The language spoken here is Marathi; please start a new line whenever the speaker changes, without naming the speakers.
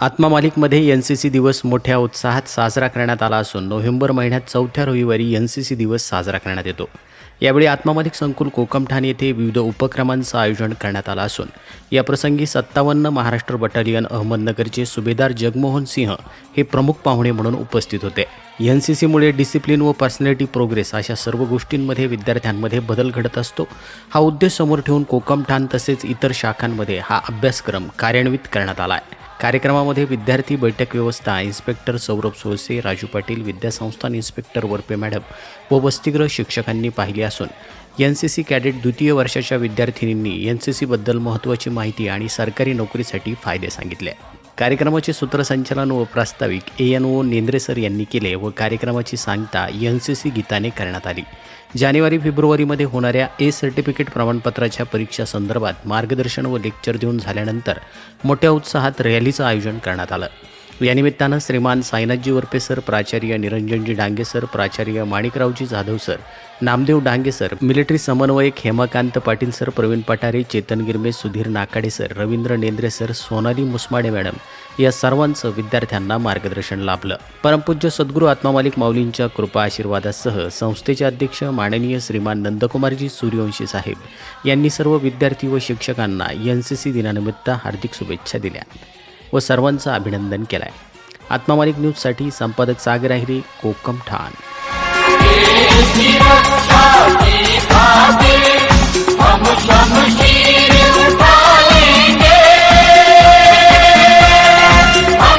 आत्मा मालिकमध्ये एन सी सी दिवस मोठ्या उत्साहात साजरा करण्यात आला असून नोव्हेंबर महिन्यात चौथ्या रविवारी एन सी सी दिवस साजरा करण्यात येतो. यावेळी आत्मामालिक संकुल कोकमठाण येथे विविध उपक्रमांचं आयोजन करण्यात आलं असून याप्रसंगी सत्तावन्न महाराष्ट्र बटालियन अहमदनगरचे सुभेदार जगमोहन सिंह हे प्रमुख पाहुणे म्हणून उपस्थित होते. एन सी सीमुळे डिसिप्लिन व पर्सनॅलिटी प्रोग्रेस अशा सर्व गोष्टींमध्ये विद्यार्थ्यांमध्ये बदल घडत असतो. हा उद्देश समोर ठेवून कोकमठाण तसेच इतर शाखांमध्ये हा अभ्यासक्रम कार्यान्वित करण्यात आला आहे. कार्यक्रमामध्ये विद्यार्थी बैठक व्यवस्था इन्स्पेक्टर सौरभ सोळसे राजू पाटील विद्यासंस्थान इन्स्पेक्टर वरपे मॅडम व वसतिगृह शिक्षकांनी पाहिली असून एन सी सी कॅडेट द्वितीय वर्षाच्या विद्यार्थिनींनी एन सी सीबद्दल महत्त्वाची माहिती आणि सरकारी नोकरीसाठी फायदे सांगितले. कार्यक्रमाचे सूत्रसंचालन व प्रास्ताविक ए एन ओ नेंद्रेसर यांनी केले व कार्यक्रमाची सांगता एन सी सी गीताने करण्यात आली. जानेवारी फेब्रुवारीमध्ये होणाऱ्या ए सर्टिफिकेट प्रमाणपत्राच्या परीक्षा संदर्भात मार्गदर्शन व लेक्चर देऊन झाल्यानंतर मोठ्या उत्साहात रॅलीचं आयोजन करण्यात आलं. यानिमित्तानं श्रीमान साईनाथजी वरपे सर प्राचार्य निरंजनजी डांगे सर प्राचार्य Manikraoji Jadhav sir Namdev Dange sir military समन्वयक Hemakant Patil sir Pravin Pathare Chetan Girme Sudhir Nakade sir Ravindra Nendre sir Sonali Musmade madam या सर्वांचं विद्यार्थ्यांना मार्गदर्शन लाभलं. परमपूज्य सद्गुरू आत्मामालिक माऊलींच्या कृपा आशीर्वादासह संस्थेचे अध्यक्ष माननीय श्रीमान नंदकुमारजी सूर्यवंशी साहेब यांनी सर्व विद्यार्थी व शिक्षकांना एन सी सी दिनानिमित्त हार्दिक शुभेच्छा दिल्या. व सर्वांचं अभिनंदन केलं आहे आत्मामालिक न्यूजसाठी संपादक सागर आहिरे कोकम ठाण.